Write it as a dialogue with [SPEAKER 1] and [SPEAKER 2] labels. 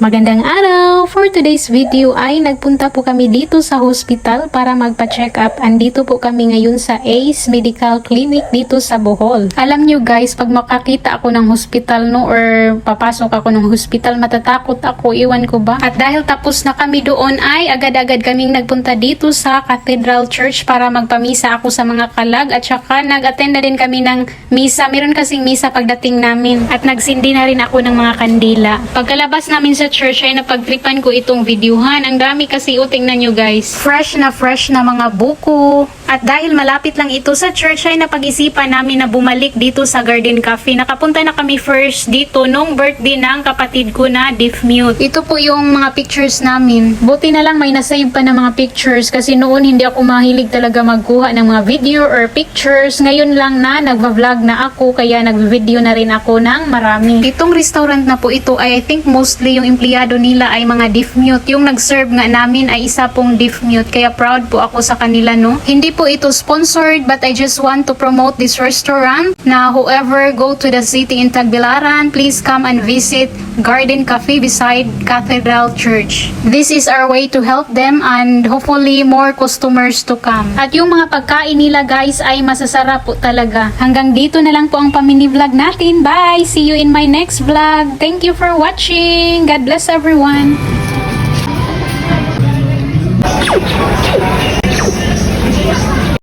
[SPEAKER 1] Magandang araw! For today's video ay nagpunta po kami dito sa hospital para magpa-check up. Andito po kami ngayon sa ACE Medical Clinic dito sa Bohol. Alam nyo guys, pag makakita ako ng hospital no or papasok ako ng hospital, matatakot ako, iwan ko ba? At dahil tapos na kami doon ay agad-agad kaming nagpunta dito sa Cathedral Church para magpamisa ako sa mga kalag at saka nag-attend na din kami ng misa. Meron kasing misa pagdating namin at nagsindi na rin ako ng mga kandila. Pagkalabas namin sa church ay napagtripan ko itong videohan. Ang dami kasi o tingnan nyo guys. Fresh na fresh na mga buko. At dahil malapit lang ito sa church ay napag-isipan namin na bumalik dito sa Garden Cafe. Nakapunta na kami first dito nung birthday ng kapatid ko na deaf mute. Ito po yung mga pictures namin. Buti na lang may nasave pa na mga pictures kasi noon hindi ako mahilig talaga magkuha ng mga video or pictures. Ngayon lang na nagva-vlog na ako kaya nag-video na rin ako ng marami. Itong restaurant na po ito ay I think mostly yung empleyado nila ay mga deaf mute. Yung nag-serve nga namin ay isa pong deaf mute kaya proud po ako sa kanila no. Hindi po ito sponsored but I just want to promote this restaurant na whoever go to the city in Tagbilaran please come and visit Garden Cafe beside Cathedral Church. This is our way to help them and hopefully more customers to come. At yung mga pagkain nila guys ay masasarap po talaga. Hanggang dito na lang po ang pamini vlog natin. Bye! See you in my next vlog. Thank you for watching. God bless everyone.